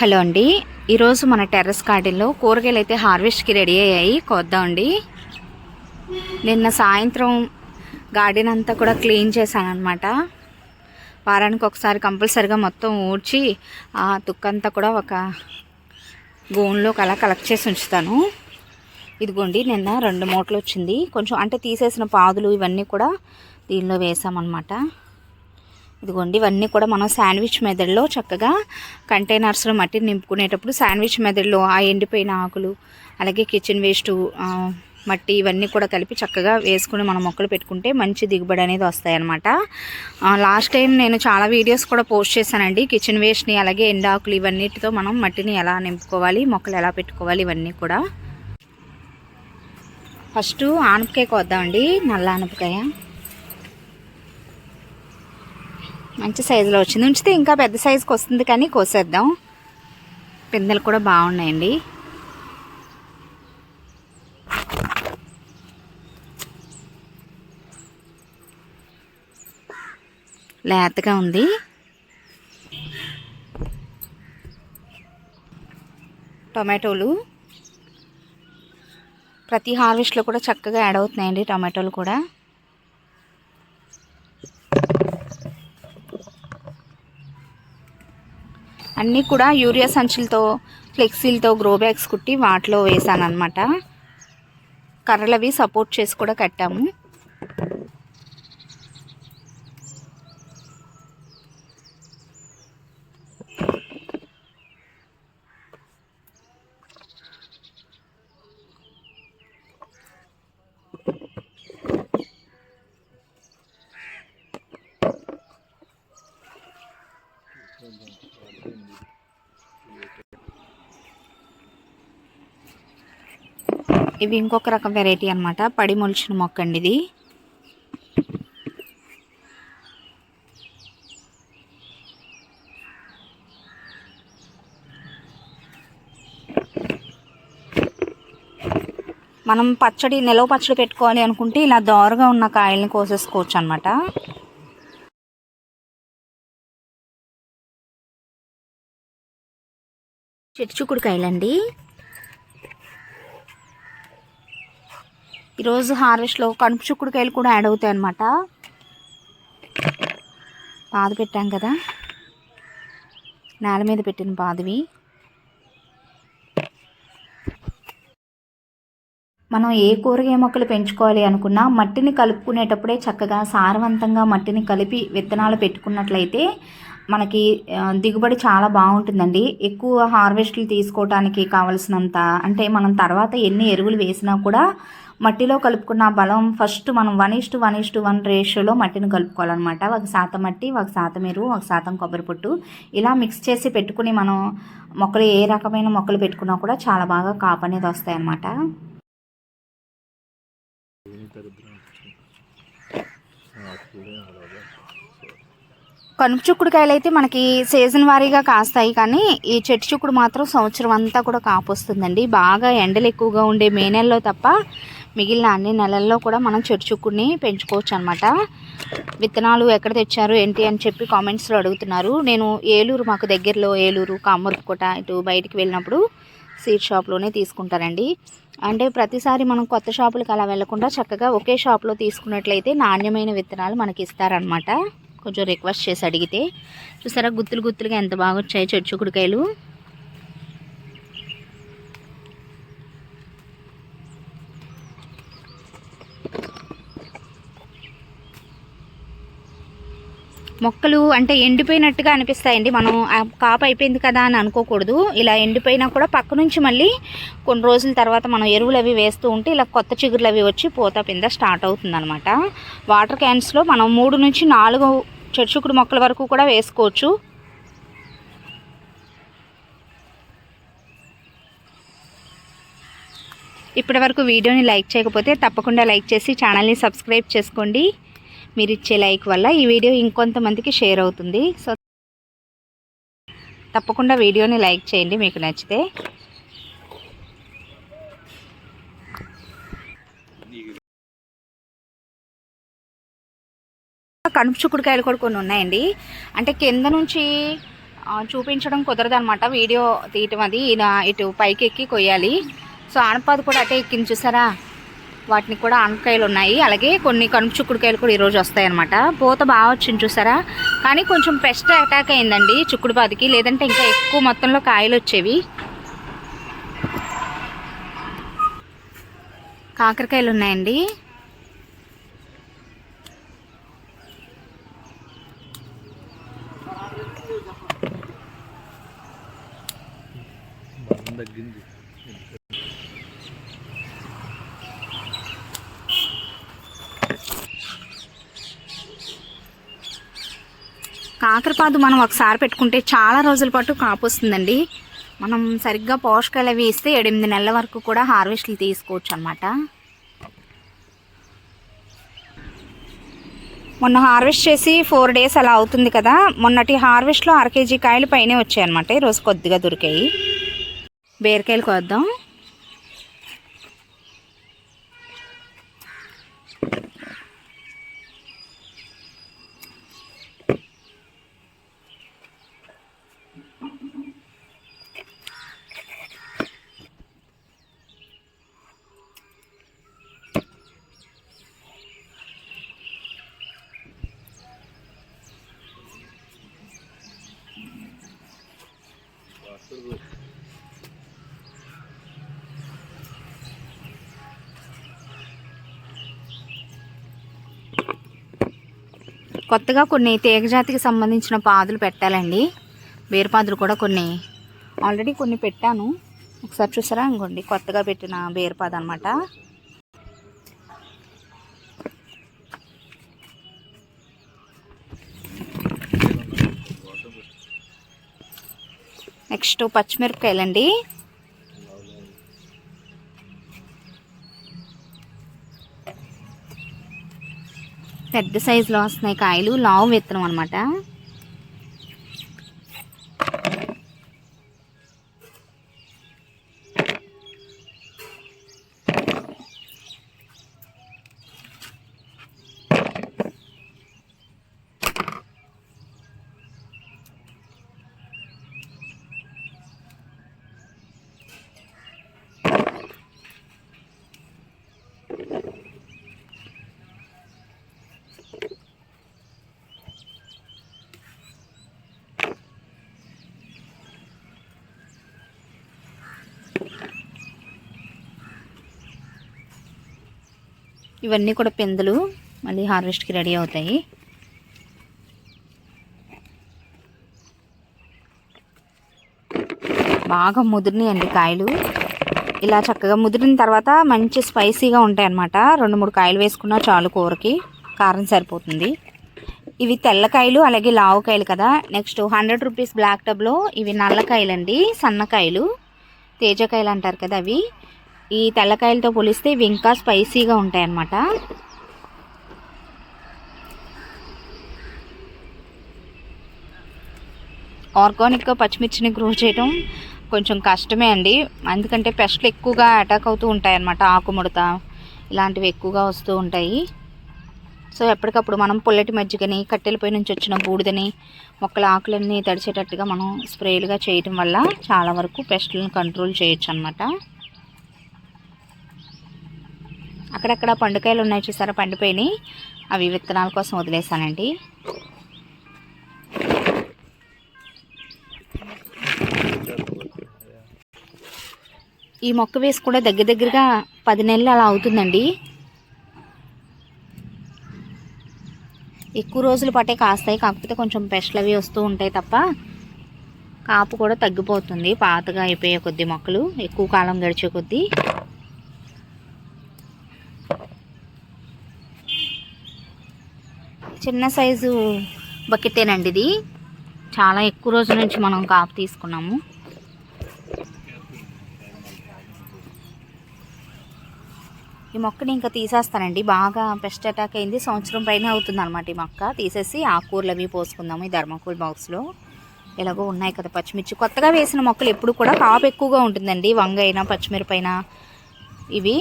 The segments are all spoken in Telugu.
హలో అండి. ఈరోజు మన టెర్రస్ గార్డెన్లో కూరగాయలు అయితే హార్వెస్ట్కి రెడీ అయ్యాయి. కొద్దామండి నిన్న సాయంత్రం గార్డెన్ అంతా కూడా క్లీన్ చేశానమాట వారానికి ఒకసారి కంపల్సరిగా మొత్తం ఊడ్చి ఆ తుక్కంతా కూడా ఒక గోన్లోకి అలా కలెక్ట్ చేసి ఉంచుతాను. ఇదిగోండి నిన్న రెండు మూటలు వచ్చింది. కొంచెం అంటే తీసేసిన పాదులు ఇవన్నీ కూడా దీనిలో వేసామన్నమాట. ఇదిగోండి ఇవన్నీ కూడా మనం శాండ్విచ్ మెదడులో చక్కగా కంటైనర్స్లో మట్టిని నింపుకునేటప్పుడు శాండ్విచ్ మెదడులో ఆ ఎండిపోయిన ఆకులు అలాగే కిచెన్ వేస్ట్ మట్టి ఇవన్నీ కూడా కలిపి చక్కగా వేసుకుని మనం మొక్కలు పెట్టుకుంటే మంచి దిగుబడి అనేది వస్తాయన్నమాట. లాస్ట్ టైం నేను చాలా వీడియోస్ కూడా పోస్ట్ చేశానండి. కిచెన్ వేస్ట్ని అలాగే ఎండాకులు ఇవన్నిటితో మనం మట్టిని ఎలా నింపుకోవాలి మొక్కలు ఎలా పెట్టుకోవాలి ఇవన్నీ కూడా. ఫస్ట్ ఆనపకాయ కోద్దామండి. నల్ల ఆనపకాయ. మంచి సైజులో వచ్చింది. ఉంచితే ఇంకా పెద్ద సైజుకి వస్తుంది కానీ కోసేద్దాం. పిందెలు కూడా బాగున్నాయండి. లేతగా ఉంది. టొమాటోలు. ప్రతి హార్వెస్ట్లో కూడా చక్కగా యాడ్ అవుతున్నాయండి టొమాటోలు కూడా. అన్నీ కూడా యూరియా సంచులతో ఫ్లెక్సీలతో గ్రో బ్యాగ్స్ కుట్టి వాటిలో వేసాను అనమాట కర్రలవి సపోర్ట్ చేసి కూడా కట్టాము. ఇవి ఇంకొక రకం వెరైటీ అనమాట పడి మొలిచిన మొక్క అండి ఇది. మనం పచ్చడి నిలవ పచ్చడి పెట్టుకోవాలి అనుకుంటే ఇలా దోరగా ఉన్న కాయల్ని కోసేసుకోవచ్చు అనమాట చిట్టుచుకుడుకాయలండి ఈరోజు హార్వెస్ట్లో కనుపు చుక్కుడుకాయలు కూడా యాడ్ అవుతాయి అన్నమాట. పాదు పెట్టాం కదా. నేల మీద పెట్టిన పాదువి. మనం ఏ కూరగాయ మొక్కలు పెంచుకోవాలి అనుకున్నా మట్టిని కలుపుకునేటప్పుడే చక్కగా సారవంతంగా మట్టిని కలిపి విత్తనాలు పెట్టుకున్నట్లయితే మనకి దిగుబడి చాలా బాగుంటుందండి. ఎక్కువ హార్వెస్ట్లు తీసుకోవటానికి కావలసినంత అంటే మనం తర్వాత ఎన్ని ఎరువులు వేసినా కూడా మట్టిలో కలుపుకున్న బలం ఫస్ట్ మనం one is to one is one రేషియోలో మట్టిని కలుపుకోవాలన్నమాట. ఒక శాతం మట్టి ఒక శాతం ఎరువు ఒక శాతం కొబ్బరి పొట్టు. ఇలా మిక్స్ చేసి పెట్టుకుని మనం మొక్కలు ఏ రకమైన మొక్కలు పెట్టుకున్నా కూడా చాలా బాగా కాపు అనేది వస్తాయి అన్నమాట కనుపు చుక్కుడుకాయలు అయితే మనకి సీజన్ వారీగా కాస్తాయి కానీ ఈ చెట్టు చుక్కుడు మాత్రం సంవత్సరం అంతా కూడా కాపొస్తుందండి. బాగా ఎండలు ఎక్కువగా ఉండే మే నెలలో తప్ప మిగిలిన అన్ని నెలల్లో కూడా మనం చెట్టు చుక్కుడిని పెంచుకోవచ్చు అనమాట విత్తనాలు ఎక్కడ తెచ్చారు ఏంటి అని చెప్పి కామెంట్స్లో అడుగుతున్నారు. నేను ఏలూరు మాకు దగ్గరలో ఏలూరు కామర్కోట ఇటు బయటికి వెళ్ళినప్పుడు సీడ్ షాప్లోనే తీసుకుంటారండి అంటే ప్రతిసారి మనం కొత్త షాపులకు అలా వెళ్ళకుండా చక్కగా ఒకే షాప్లో తీసుకున్నట్లయితే నాణ్యమైన విత్తనాలు మనకి ఇస్తారనమాట. కొంచెం రిక్వెస్ట్ చేసి అడిగితే. చూసారా గుత్తులు గుత్తులుగా ఎంత బాగా వచ్చాయి చెట్టు చిక్కుడుకాయలు. మొక్కలు అంటే ఎండిపోయినట్టుగా అనిపిస్తాయండి. మనం కాపు అయిపోయింది కదా అని అనుకోకూడదు. ఇలా ఎండిపోయినా కూడా పక్క నుంచి మళ్ళీ కొన్ని రోజుల తర్వాత మనం ఎరువులు అవి వేస్తూ ఉంటే ఇలా కొత్త చిగురులు అవి వచ్చి పూత పింద స్టార్ట్ అవుతుందన్నమాట. వాటర్ క్యాన్స్లో మనం మూడు నుంచి నాలుగు చెట్టుకుడు మొక్కల వరకు కూడా వేసుకోవచ్చు. ఇప్పటి వరకు వీడియోని లైక్ చేయకపోతే తప్పకుండా లైక్ చేసి ఛానల్ని సబ్స్క్రైబ్ చేసుకోండి. మీరు ఇచ్చే లైక్ వల్ల ఈ వీడియో ఇంకొంతమందికి షేర్ అవుతుంది. సో తప్పకుండా వీడియోని లైక్ చేయండి మీకు నచ్చితే. కనుపు చుక్కుడుకాయలు కూడా కొన్ని ఉన్నాయండి. అంటే కింద నుంచి చూపించడం కుదరదనమాట వీడియో తీయటం అది. ఇటు పైకి ఎక్కి కొయ్యాలి. సో ఆనపాదు కూడా అటే ఎక్కింది చూసారా? వాటిని కూడా ఆనపకాయలు ఉన్నాయి. అలాగే కొన్ని కనుపు చుక్కుడుకాయలు కూడా ఈరోజు వస్తాయన్నమాట. పూత బాగా వచ్చింది చూసారా? కానీ కొంచెం పెస్ట్ అటాక్ అయిందండి చుక్కుడుపాదికి. లేదంటే ఇంకా ఎక్కువ మొత్తంలో కాయలు వచ్చేవి. కాకరకాయలు ఉన్నాయండి బలం తగ్గింది కాకరపాదు మనం ఒకసారి పెట్టుకుంటే చాలా రోజుల పాటు కాపు వస్తుందండి. మనం సరిగ్గా పోషకాలు అవి ఇస్తే ఎనిమిది నెలల వరకు కూడా హార్వెస్ట్లు తీసుకోవచ్చు అనమాట మొన్న హార్వెస్ట్ చేసి ఫోర్ డేస్ అలా అవుతుంది కదా మొన్నటి హార్వెస్ట్లో అర కేజీ కాయలు పైనే వచ్చాయి అనమాట ఈరోజు కొద్దిగా దొరికాయి. బీరకాయలు కోద్దాం. కొత్తగా కొన్ని తీగజాతికి సంబంధించిన పాదులు పెట్టాలండి. బీరపాదులు కూడా కొన్ని. ఆల్రెడీ కొన్ని పెట్టాను. ఒకసారి చూసారా? ఇంకోండి. కొత్తగా పెట్టిన బీరపాదు అనమాట నెక్స్ట్ పచ్చిమిరపకాయలండి. పెద్ద సైజులో వస్తున్నాయి కాయలు లావు విత్తనం అనమాట ఇవన్నీ కూడా పెందులు మళ్ళీ హార్వెస్ట్కి రెడీ అవుతాయి. బాగా ముదిరినాయండి కాయలు. ఇలా చక్కగా ముదిరిన తర్వాత మంచి స్పైసీగా ఉంటాయి అన్నమాట రెండు మూడు కాయలు వేసుకున్నా చాలు కూరకి కారం సరిపోతుంది. ఇవి తెల్లకాయలు అలాగే లావుకాయలు కదా. నెక్స్ట్ హండ్రెడ్ రూపీస్ బ్లాక్ టబ్లో ఇవి నల్లకాయలు అండి సన్నకాయలు తేజకాయలు అంటారు కదా అవి. ఈ తెల్లకాయలతో పోలిస్తే ఇవి ఇంకా స్పైసీగా ఉంటాయి అన్నమాట ఆర్గానిక్గా పచ్చిమిర్చిని గ్రో చేయడం కొంచెం కష్టమే అండి. ఎందుకంటే పెస్ట్లు ఎక్కువగా అటాక్ అవుతూ ఉంటాయి అన్నమాట ఆకుముడత ఇలాంటివి ఎక్కువగా వస్తూ ఉంటాయి. సో ఎప్పటికప్పుడు మనం పుల్లటి మజ్జిగని కట్టెలపై నుంచి వచ్చిన బూడిదని మొక్కల ఆకులన్నీ తడిచేటట్టుగా మనం స్ప్రేలుగా చేయటం వల్ల చాలా వరకు పెస్ట్లను కంట్రోల్ చేయొచ్చు అనమాట అక్కడక్కడ పండుకాయలు ఉన్నాయి చూసారా? పండిపోయినాయి. అవి విత్తనాల కోసం వదిలేసానండి. ఈ మొక్క వేసి కూడా దగ్గర దగ్గరగా పది నెలలు అలా అవుతుందండి. ఎక్కువ రోజులు పట్టే కాస్తాయి. కాకపోతే కొంచెం పెస్ట్లు అవి వస్తూ ఉంటాయి తప్ప కాపు కూడా తగ్గిపోతుంది. పాతగా అయిపోయే కొద్ది మొక్కలు. ఎక్కువ కాలం గడిచే కొద్దీ చిన్న సైజు బకెటేనండి ఇది. చాలా ఎక్కువ రోజుల నుంచి మనం కాపు తీసుకున్నాము. ఈ మొక్కని ఇంకా తీసేస్తానండి. బాగా పెస్ట్ అటాక్ అయింది. సంవత్సరం పైన అవుతుంది అనమాట ఈ మొక్క. తీసేసి ఆకుకూరలు అవి పోసుకుందాము ఈ ధర్మకూల్ బాక్స్లో. ఎలాగో ఉన్నాయి కదా పచ్చిమిర్చి. కొత్తగా వేసిన మొక్కలు ఎప్పుడు కూడా కాపు ఎక్కువగా ఉంటుందండి. వంగ అయినా పచ్చిమిరపైన ఇవి.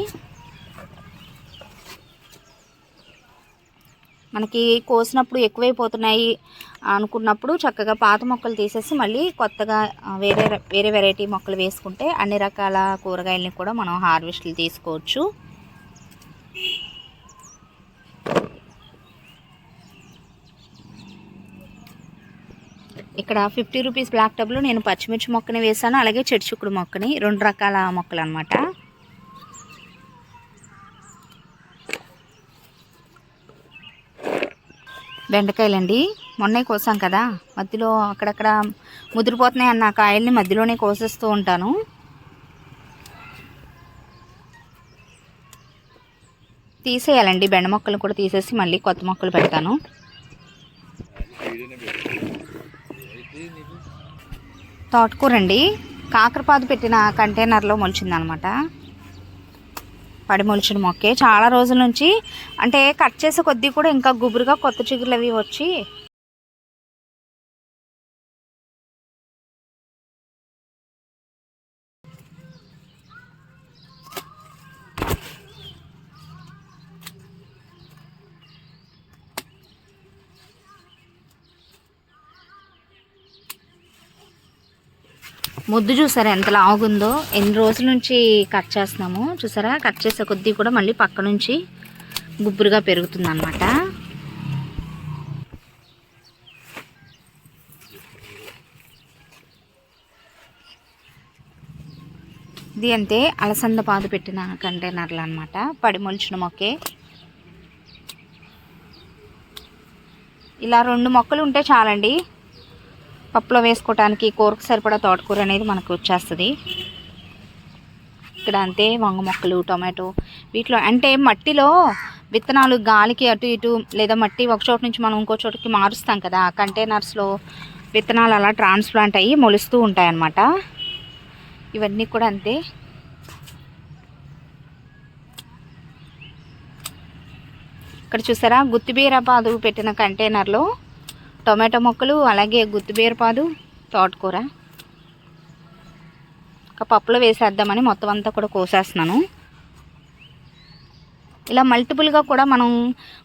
మనకి కోసినప్పుడు ఎక్కువైపోతున్నాయి అనుకున్నప్పుడు చక్కగా పాత మొక్కలు తీసేసి మళ్ళీ కొత్తగా వేరే వేరే వెరైటీ మొక్కలు వేసుకుంటే అన్ని రకాల కూరగాయలని కూడా మనం హార్వెస్ట్లు తీసుకోవచ్చు. ఇక్కడ ఫిఫ్టీ రూపీస్ బ్లాక్ టబ్లో నేను పచ్చిమిర్చి మొక్కని వేసాను అలాగే చెడుచుక్కుడు మొక్కని రెండు రకాల మొక్కలు అనమాట బెండకాయలండి. మొన్నే కోసాం కదా. మధ్యలో అక్కడక్కడ ముదిరిపోతున్నాయి అన్న కాయల్ని మధ్యలోనే కోసేస్తూ ఉంటాను. తీసేయాలండి. బెండ మొక్కలు కూడా తీసేసి మళ్ళీ కొత్త మొక్కలు పెడతాను. తోటకూరండి. కాకరపాదు పెట్టిన కంటైనర్లో మొలిచిందనమాట. పడి మొలిచిన మొక్కే. చాలా రోజుల నుంచి అంటే కట్ చేసే కొద్దీ కూడా ఇంకా గుబురుగా కొత్త చిగురులు అవి వచ్చి ముద్దు చూసారా ఎంత లాగుందో ఎన్ని రోజుల నుంచి కట్ చేస్తున్నాము చూసారా? కట్ చేసే కొద్దీ కూడా మళ్ళీ పక్క నుంచి గుబ్బురుగా పెరుగుతుంది అనమాట ఇది అంతే అలసంద పాదు పెట్టిన కంటైనర్లు అనమాట పడి మొలిచిన మొక్కే. ఇలా రెండు మొక్కలు ఉంటే చాలండి. పప్పులో వేసుకోవటానికి కూరకు సరిపడా తోటకూర అనేది మనకు వచ్చేస్తుంది. ఇక్కడ అంతే వంగ మొక్కలు టొమాటో వీటిలో అంటే మట్టిలో విత్తనాలు గాలికి అటు ఇటు లేదా మట్టి ఒక చోటు నుంచి మనం ఇంకో చోటుకి మారుస్తాం కదా కంటైనర్స్లో విత్తనాలు అలా ట్రాన్స్ప్లాంట్ అయ్యి మొలుస్తూ ఉంటాయి అన్నమాట ఇవన్నీ కూడా అంతే. ఇక్కడ చూసారా? గుత్తిబీర పాదు పెట్టిన కంటైనర్లో టొమాటో మొక్కలు అలాగే గుత్తిబీరపాదు తోటకూర. ఒక పప్పులో వేసేద్దామని మొత్తం అంతా కూడా కోసేస్తున్నాను. ఇలా మల్టిపుల్గా కూడా మనం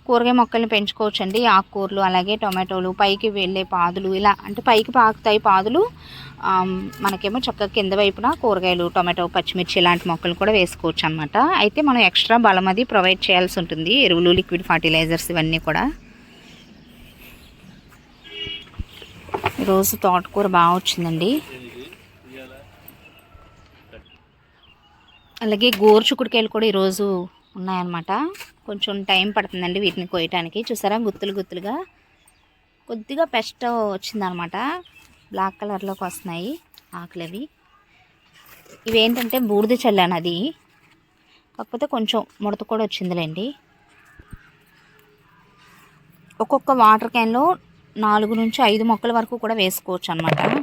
కూరగాయ మొక్కల్ని పెంచుకోవచ్చండి. ఆకుకూరలు అలాగే టొమాటోలు పైకి వెళ్ళే పాదులు ఇలా అంటే పైకి పాకుతాయి పాదులు మనకేమో చక్కగా కింద వైపున కూరగాయలు టొమాటో పచ్చిమిర్చి ఇలాంటి మొక్కలు కూడా వేసుకోవచ్చు అనమాట అయితే మనం ఎక్స్ట్రా బలం అది ప్రొవైడ్ చేయాల్సి ఉంటుంది. ఎరువులు లిక్విడ్ ఫర్టిలైజర్స్ ఇవన్నీ కూడా. ఈరోజు తోటకూర బాగా వచ్చిందండి. అలాగే గోరు చిక్కుడుకాయలు కూడా ఈరోజు ఉన్నాయన్నమాట. కొంచెం టైం పడుతుందండి వీటిని కోయటానికి. చూసారా? గుత్తులు గుత్తులుగా కొద్దిగా పెస్ట్ వచ్చిందనమాట బ్లాక్ కలర్లోకి వస్తున్నాయి ఆకులు అవి ఇవేంటంటే బూడిద చల్లాను అది. కాకపోతే కొంచెం ముడత కూడా వచ్చిందిలేండి. ఒక్కొక్క వాటర్ క్యాన్లో నాలుగు నుంచి ఐదు మొక్కల వరకు కూడా వేసుకోవచ్చు అనమాట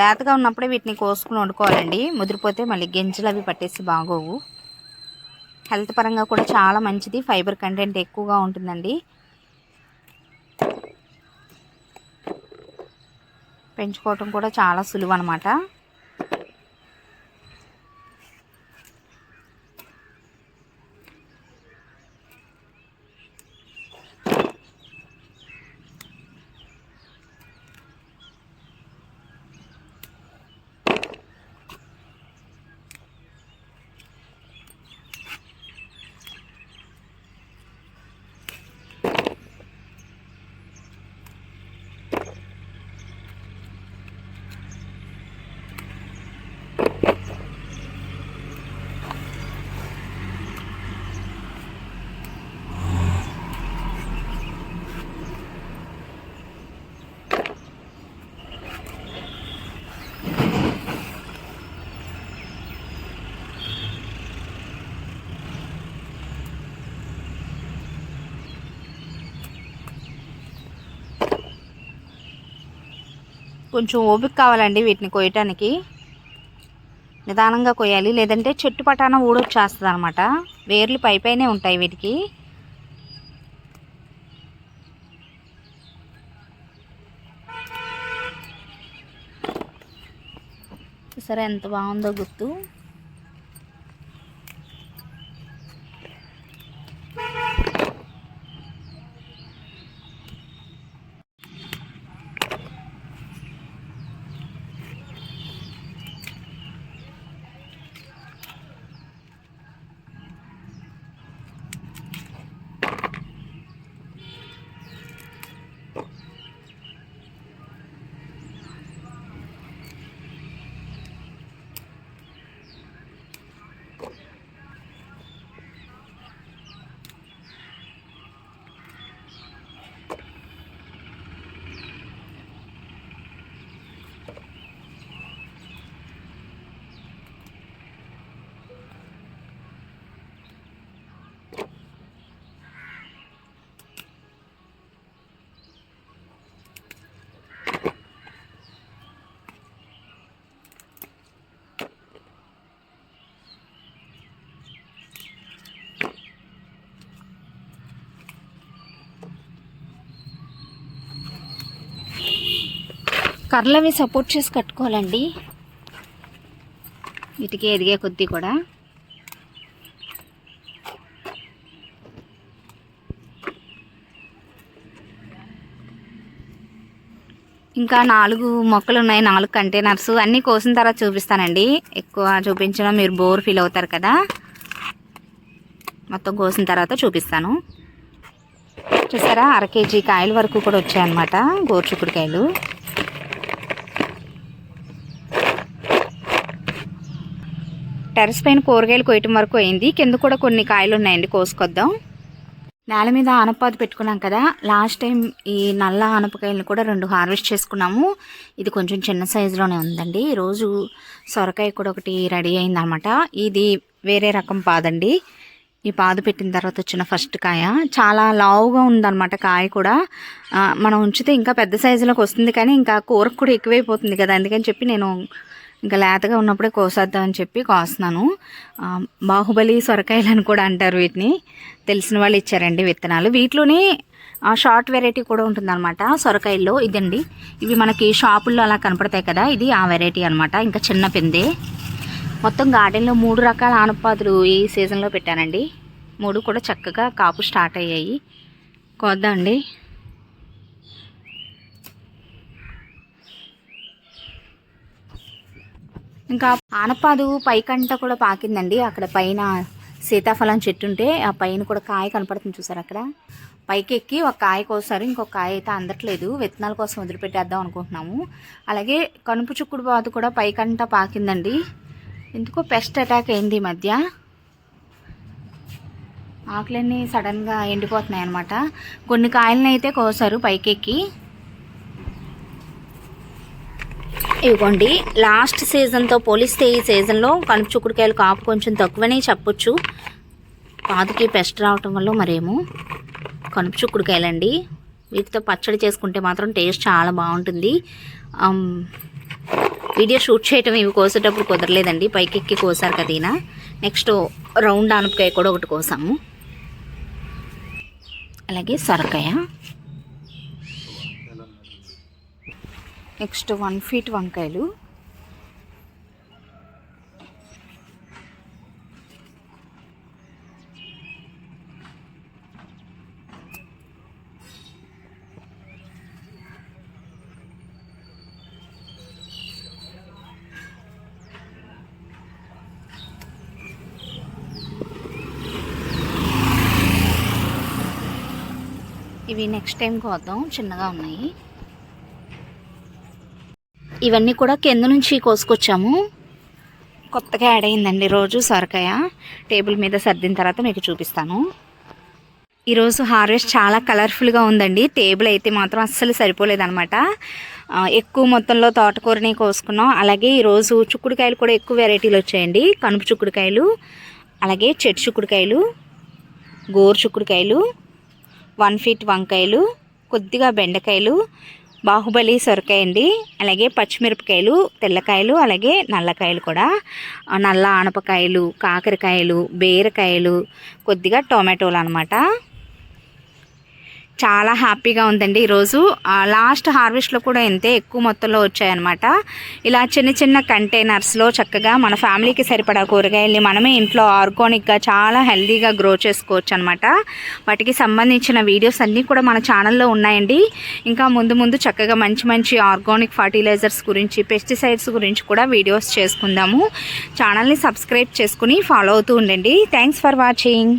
లేతగా ఉన్నప్పుడే వీటిని కోసుకుని వండుకోవాలండి. ముదిరిపోతే మళ్ళీ గింజలు అవి పట్టేసి బాగోవు. హెల్త్ పరంగా కూడా చాలా మంచిది. ఫైబర్ కంటెంట్ ఎక్కువగా ఉంటుందండి. పెంచుకోవటం కూడా చాలా సులువు అనమాట కొంచెం ఓపిక కావాలండి వీటిని కొయ్యటానికి. నిదానంగా కొయ్యాలి. లేదంటే చెట్టు పటాన ఊడొచ్చేస్తుంది అనమాట వేర్లు పై పైనే ఉంటాయి వీటికి. సరే ఎంత బాగుందో గుర్తు. కర్రలవి సపోర్ట్ చేసి కట్టుకోవాలండి. వీటికి ఎదిగే కొద్దీ కూడా. ఇంకా నాలుగు మొక్కలు ఉన్నాయి నాలుగు కంటైనర్స్. అన్నీ కోసిన తర్వాత చూపిస్తానండి. ఎక్కువ చూపించడం మీరు బోర్ ఫీల్ అవుతారు కదా. మొత్తం కోసిన తర్వాత చూపిస్తాను. చూసారా? అర కేజీ కాయల వరకు కూడా వచ్చాయన్నమాట. గోరుచుక్కుడుకాయలు టెరస్ పైన కూరగాయలు కొయ్యటం వరకు అయింది. కింద కూడా కొన్ని కాయలు ఉన్నాయండి కోసుకొద్దాం. నేల మీద ఆనపాదు పెట్టుకున్నాం కదా. లాస్ట్ టైం ఈ నల్ల ఆనపకాయలను కూడా రెండు హార్వెస్ట్ చేసుకున్నాము. ఇది కొంచెం చిన్న సైజులోనే ఉందండి. ఈరోజు సొరకాయ కూడా ఒకటి రెడీ అయిందనమాట ఇది వేరే రకం పాదండి. ఈ పాదు పెట్టిన తర్వాత వచ్చిన ఫస్ట్ కాయ. చాలా లావుగా ఉందన్నమాట కాయ కూడా. మనం ఉంచితే ఇంకా పెద్ద సైజులోకి వస్తుంది కానీ ఇంకా కూరకు కూడా ఎక్కువైపోతుంది కదా. అందుకని చెప్పి నేను ఇంకా లేతగా ఉన్నప్పుడే కోసేద్దామని చెప్పి కోస్తున్నాను. బాహుబలి సొరకాయలు అని కూడా అంటారు వీటిని. తెలిసిన వాళ్ళు ఇచ్చారండి విత్తనాలు. వీటిలోనే ఆ షార్ట్ వెరైటీ కూడా ఉంటుందన్నమాట. సొరకాయల్లో ఇదండి. ఇవి మనకి షాపుల్లో అలా కనపడతాయి కదా ఇది ఆ వెరైటీ అనమాట ఇంకా చిన్న పిందే. మొత్తం గార్డెన్లో మూడు రకాల ఆనపాదులు ఈ సీజన్లో పెట్టానండి. మూడు కూడా చక్కగా కాపు స్టార్ట్ అయ్యాయి. కోద్దామండి. ఇంకా ఆనపాదు పైకంట కూడా పాకిందండి. అక్కడ పైన సీతాఫలం చెట్టు ఉంటే ఆ పైన కూడా కాయ కనపడుతుంది చూసారు అక్కడ? పైకి ఎక్కి ఒక కాయ కోసారు. ఇంకొక కాయ అయితే అందట్లేదు. విత్తనాల కోసం వదిలిపెట్టేద్దాం అనుకుంటున్నాము. అలాగే కనుపు చుక్కుడు బాతు కూడా పైకంట పాకిందండి. ఎందుకో పెస్ట్ అటాక్ అయింది ఈ మధ్య. ఆకులన్నీ సడన్గా ఎండిపోతున్నాయి అనమాట కొన్ని కాయలని అయితే కోసారు పైకెక్కి. ఇవ్వండి. లాస్ట్ సీజన్తో పోలిస్తే ఈ సీజన్లో కనుపు చుక్కుడుకాయలు కాపు కొంచెం తక్కువనే చెప్పొచ్చు. పాదుకి పెస్ట్ రావటం వల్ల మరేమో కనుపు చుక్కుడుకాయలండి. వీటితో పచ్చడి చేసుకుంటే మాత్రం టేస్ట్ చాలా బాగుంటుంది. వీడియో షూట్ చేయటం ఇవి కోసేటప్పుడు కుదరలేదండి. పైకెక్కి కోసారు కదా నెక్స్ట్ రౌండ్ ఆనపకాయ కూడా ఒకటి కోసాము. అలాగే సొరకాయ. నెక్స్ట్ వన్ ఫీట్ వంకాయలు. ఇవి నెక్స్ట్ టైం కోద్దాం. చిన్నగా ఉన్నాయి. ఇవన్నీ కూడా కింద నుంచి కోసుకొచ్చాము. కొత్తగా యాడ్ అయిందండి రోజు సొరకాయ. టేబుల్ మీద సర్దిన తర్వాత మీకు చూపిస్తాను. ఈరోజు హార్వెస్ట్ చాలా కలర్ఫుల్గా ఉందండి. టేబుల్ అయితే మాత్రం అస్సలు సరిపోలేదన్నమాట. ఎక్కువ మొత్తంలో తోటకూరని కోసుకున్నాం. అలాగే ఈరోజు చుక్కుడుకాయలు కూడా ఎక్కువ వెరైటీలు వచ్చాయండి. కనుపు చుక్కుడుకాయలు అలాగే చెట్టు చుక్కుడుకాయలు గోరు చుక్కుడుకాయలు వన్ ఫీట్ వంకాయలు కొద్దిగా బెండకాయలు బాహుబలి సొరకాయ అండి. అలాగే పచ్చిమిరపకాయలు తెల్లకాయలు అలాగే నల్లకాయలు కూడా. నల్ల ఆనపకాయలు కాకరకాయలు బీరకాయలు కొద్దిగా టొమాటోలు అనమాట చాలా హ్యాపీగా ఉందండి ఈరోజు. లాస్ట్ హార్వెస్ట్లో కూడా ఇంతే ఎక్కువ మొత్తంలో వచ్చాయన్నమాట. ఇలా చిన్న చిన్న కంటైనర్స్లో చక్కగా మన ఫ్యామిలీకి సరిపడా కూరగాయల్ని మనమే ఇంట్లో ఆర్గానిక్గా చాలా హెల్తీగా గ్రో చేసుకోవచ్చు అనమాట వాటికి సంబంధించిన వీడియోస్ అన్నీ కూడా మన ఛానల్లో ఉన్నాయండి. ఇంకా ముందు ముందు చక్కగా మంచి మంచి ఆర్గానిక్ ఫర్టిలైజర్స్ గురించి పెస్టిసైడ్స్ గురించి కూడా వీడియోస్ చేసుకుందాము. ఛానల్ని సబ్స్క్రైబ్ చేసుకుని ఫాలో అవుతూ ఉండండి. Thanks for watching.